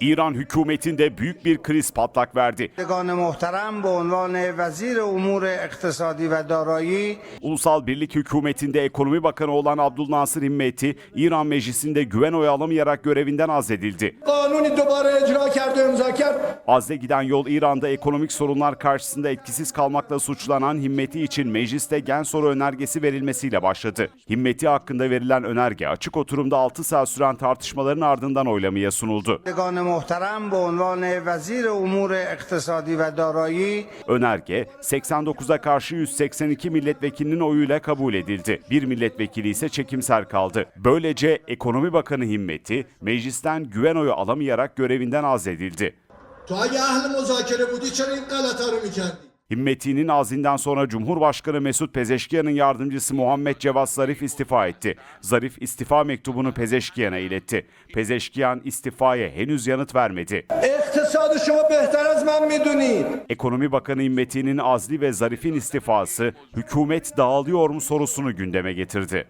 İran hükümetinde büyük bir kriz patlak verdi. Ulusal Birlik Hükümeti'nde ekonomi bakanı olan Abdülnasır İmmeti, İran Meclisi'nde güven oyu alamayarak görevinden azledildi. Azle giden yol İran'da ekonomik sorunlar karşısında etkisiz kalmakla suçlanan Himmeti için mecliste gen soru önergesi verilmesiyle başladı. Himmeti hakkında verilen önerge açık oturumda 6 saat süren tartışmaları tartışmaların ardından oylamaya sunuldu. بندگان محترم به عنوان وزیر امور اقتصادی و دارایی Önerge 89'a karşı 182 milletvekilinin oyuyla kabul edildi. Bir milletvekili ise çekimser kaldı. Böylece Ekonomi Bakanı Himmeti meclisten güven oyu alamayarak görevinden azledildi. تو اگه اهل مذاکره بودی چرا این غلطه رو میکردی Himmetti'nin azinden sonra Cumhurbaşkanı Mesut Pezeşkiyan'ın yardımcısı Muhammed Cevat Zarif istifa etti. Zarif istifa mektubunu Pezeşkiyan'a iletti. Pezeşkiyan istifaya henüz yanıt vermedi. Ekonomi Bakanı Himmetti'nin azli ve Zarif'in istifası hükümet dağılıyor mu sorusunu gündeme getirdi.